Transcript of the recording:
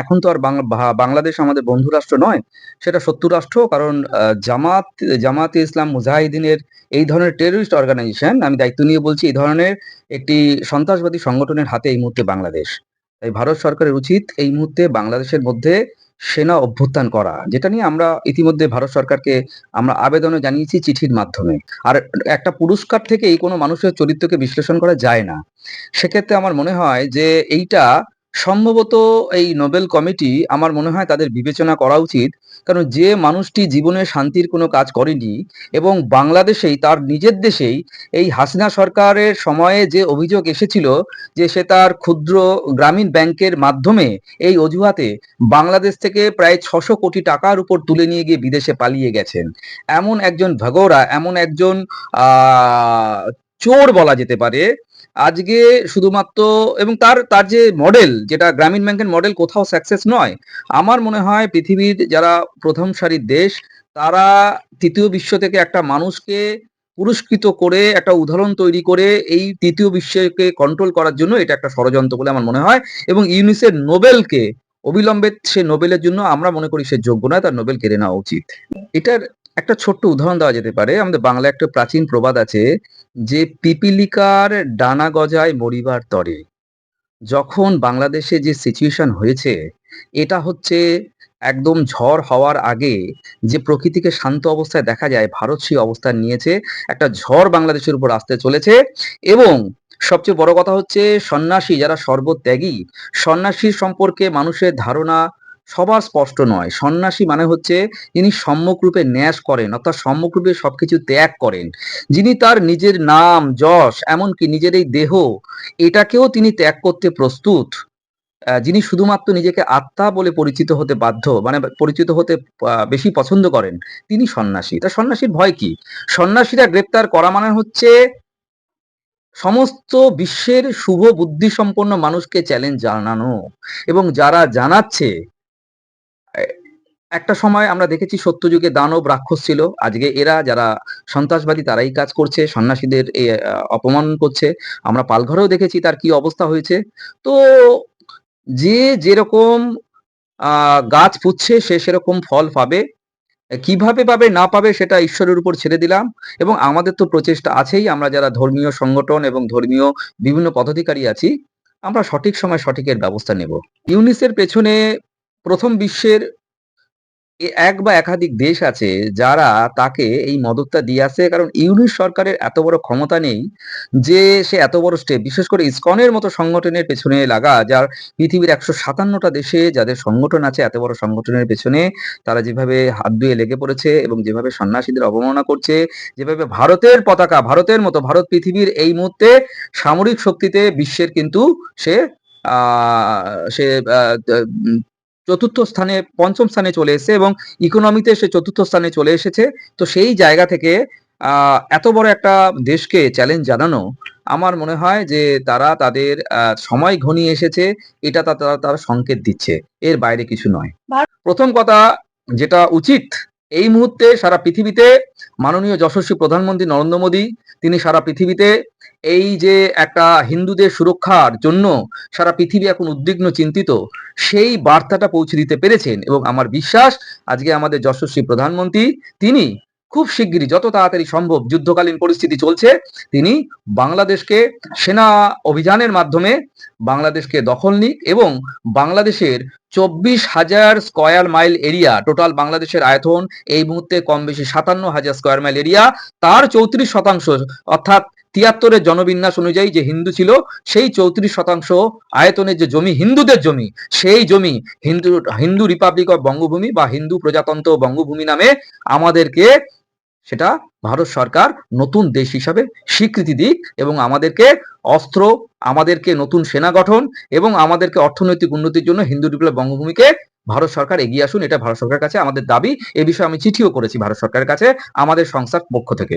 এখন তো আর বাংলাদেশ আমাদের বন্ধু রাষ্ট্র নয়, সেটা শত্রু রাষ্ট্র, কারণ জামাত, জামাতে ইসলাম মুজাহিদিনের এই ধরনের টেররিস্ট অর্গানাইজেশন আমি দায়িত্ব নিয়ে বলছি, এই ধরনের একটি সন্ত্রাসবাদী সংগঠনের হাতে এই মুহূর্তে বাংলাদেশ। তাই ভারত সরকারের উচিত এই মুহূর্তে বাংলাদেশের মধ্যে সেনা অভ্যুত্থান করা, যেটা নিয়ে আমরা ইতিমধ্যে ভারত সরকারকে আমরা আবেদনও জানিয়েছি চিঠির মাধ্যমে। আর একটা পুরস্কার থেকে এই কোনো মানুষের চরিত্রকে বিশ্লেষণ করা যায় না। সেক্ষেত্রে আমার মনে হয় যে এইটা সম্ভবত এই নোবেল কমিটি আমার মনে হয় তাদের বিবেচনা করা উচিত। কারণ যে মানুষটি জীবনে শান্তির কোনো কাজ করেনি এবং বাংলাদেশেই তার নিজের দেশেই এই হাসিনা সরকারের সময়ে যে অভিযোগ এসেছিল যে সে তার ক্ষুদ্র গ্রামীণ ব্যাংকের মাধ্যমে এই অজুহাতে বাংলাদেশ থেকে প্রায় ছশো কোটি টাকার উপর তুলে নিয়ে গিয়ে বিদেশে পালিয়ে গেছেন। এমন একজন ভগোরা এমন একজন চোর বলা যেতে পারে আজকে শুধুমাত্র এবং তার তার যে মডেল যেটা গ্রামীণ ব্যাংকের মডেল কোথাও সাকসেস নয়। আমার মনে হয় পৃথিবীর যারা প্রথম সারির দেশ, তারা তৃতীয় বিশ্ব থেকে একটা মানুষকে পুরস্কৃত করে, একটা উদাহরণ তৈরি করে এই তৃতীয় বিশ্বকে কন্ট্রোল করার জন্য এটা একটা ষড়যন্ত্র বলে আমার মনে হয়। এবং ইউনিসের নোবেলকে, অবিলম্বে সে নোবেলের জন্য আমরা মনে করি সে যোগ্য নয়, তার নোবেল কেড়ে নেওয়া উচিত। এটার একটা ছোট্ট উদাহরণ দেওয়া যেতে পারে। আমাদের বাংলা একটা প্রাচীন প্রবাদ আছে যে, পিপিলিকার ডানা গজায় মরিবার তরে। যখন বাংলাদেশে যে সিচুয়েশন হয়েছে, এটা হচ্ছে একদম ঝড় হওয়ার আগে যে প্রকৃতিকে শান্ত অবস্থায় দেখা যায়, ভারত সেই অবস্থান নিয়েছে। একটা ঝড় বাংলাদেশের উপর আসতে চলেছে এবং সবচেয়ে বড় কথা হচ্ছে সন্ন্যাসী, যারা সর্বত্যাগী, সন্ন্যাসীর সম্পর্কে মানুষের ধারণা সবার স্পষ্ট নয়। সন্ন্যাসী মানে হচ্ছে যিনি সম্মুখরূপে ন্যাস করেন, অর্থাৎ সম্মুখরূপে সবকিছু ত্যাগ করেন। যিনি তার নিজের নাম, যশ, এমনকি নিজের এই দেহ, এটাকেও তিনি ত্যাগ করতে প্রস্তুত। যিনি শুধুমাত্র নিজেকে আত্মা বলে পরিচিত হতে বাধ্য মানে পরিচিত হতে বেশি পছন্দ করেন, তিনি সন্ন্যাসী। তা সন্ন্যাসীর ভয় কি? সন্ন্যাসীরা গ্রেপ্তার করা মানে হচ্ছে সমস্ত বিশ্বের শুভ বুদ্ধি সম্পন্ন মানুষকে চ্যালেঞ্জ জানানো এবং যারা জানাচ্ছে একটা সময় আমরা দেখেছি সত্যযুগে দানব রাক্ষস ছিল। আজকে এরা যারা সন্ত্রাসবাদী তারাই কাজ করছে, সন্ন্যাসীদের অপমান করছে। আমরা পালঘরেও দেখেছি তার কি অবস্থা হয়েছে। তো যে যেরকম গাছ পুচ্ছে সে সেরকম ফল পাবে। কীভাবে পাবে, না পাবে সেটা ঈশ্বরের উপর ছেড়ে দিলাম। এবং আমাদের তো প্রচেষ্টা আছেই, আমরা যারা ধর্মীয় সংগঠন এবং ধর্মীয় বিভিন্ন পদাধিকারী আছি, আমরা সঠিক সময় সঠিকের ব্যবস্থা নেব। ইউনিসের পেছনে প্রথম বিশ্বের এক বা একাধিক দেশ আছে যারা তাকে এই মদতটা দিয়ে আসে কারণ ইউনিস সরকারের এত বড় ক্ষমতা নেই যে সে এত বড় স্টেপ বিশেষ করে ইসকনের মতো সংগঠনের পেছনে লাগা, যার পৃথিবীর একশো সাতান্নটা দেশে যাদের সংগঠন আছে এত বড় সংগঠনের পেছনে, তারা যেভাবে হাত ধুয়ে লেগে পড়েছে এবং যেভাবে সন্ন্যাসীদের অবমাননা করছে, যেভাবে ভারতের পতাকা, ভারতের মতো, ভারত পৃথিবীর এই মুহূর্তে সামরিক শক্তিতে বিশ্বের কিন্তু সে সে চতুর্থ স্থানে পঞ্চম স্থানে চলে এসেছে এবং ইকোনমিতে সে চতুর্থ স্থানে চলে এসেছে। তো সেই জায়গা থেকে আহ, এত বড় একটা দেশকে চ্যালেঞ্জ জানানো আমার মনে হয় যে তারা তাদের আহ, সময় ঘনিয়ে এসেছে এটা তারা তারা সংকেত দিচ্ছে। এর বাইরে কিছু নয়। প্রথম কথা যেটা উচিত এই মুহূর্তে সারা পৃথিবীতে মাননীয় যশস্বী প্রধানমন্ত্রী নরেন্দ্র মোদী, তিনি সারা পৃথিবীতে এই যে একটা হিন্দুদের সুরক্ষার জন্য সারা পৃথিবী এখন উদ্বিগ্ন, চিন্তিত, সেই বার্তাটা পৌঁছে দিতে পেরেছেন এবং আমার বিশ্বাস আজকে আমাদের যশস্বী প্রধানমন্ত্রী, তিনি খুব শিগগিরই, যত তাড়াতাড়ি সম্ভব যুদ্ধকালীন পরিস্থিতি চলছে, তিনি বাংলাদেশকে সেনা অভিযানের মাধ্যমে বাংলাদেশকে দখল নিক এবং বাংলাদেশের চব্বিশ হাজার স্কয়ার মাইল এরিয়া, টোটাল বাংলাদেশের আয়তন এই মুহূর্তে কম বেশি সাতান্ন হাজার স্কয়ার মাইল এরিয়া, তার চৌত্রিশ শতাংশ, অর্থাৎ তিয়াত্তরের জনবিন্যাস অনুযায়ী যে হিন্দু ছিল, সেই চৌত্রিশ শতাংশ আয়তনের যে জমি, হিন্দুদের জমি, সেই জমি হিন্দু হিন্দু রিপাবলিক অফ বঙ্গভূমি বা হিন্দু প্রজাতন্ত্র বঙ্গভূমি নামে আমাদেরকে সেটা ভারত সরকার নতুন দেশ হিসাবে স্বীকৃতি দিক এবং আমাদেরকে অস্ত্র, আমাদেরকে নতুন সেনা গঠন এবং আমাদেরকে অর্থনৈতিক উন্নতির জন্য হিন্দু বিপ্লব বঙ্গভূমিকে ভারত সরকার এগিয়ে আসুন, এটা ভারত সরকারের কাছে আমাদের দাবি। এ বিষয়ে আমি চিঠিও করেছি ভারত সরকারের কাছে আমাদের সংস্থার পক্ষ থেকে।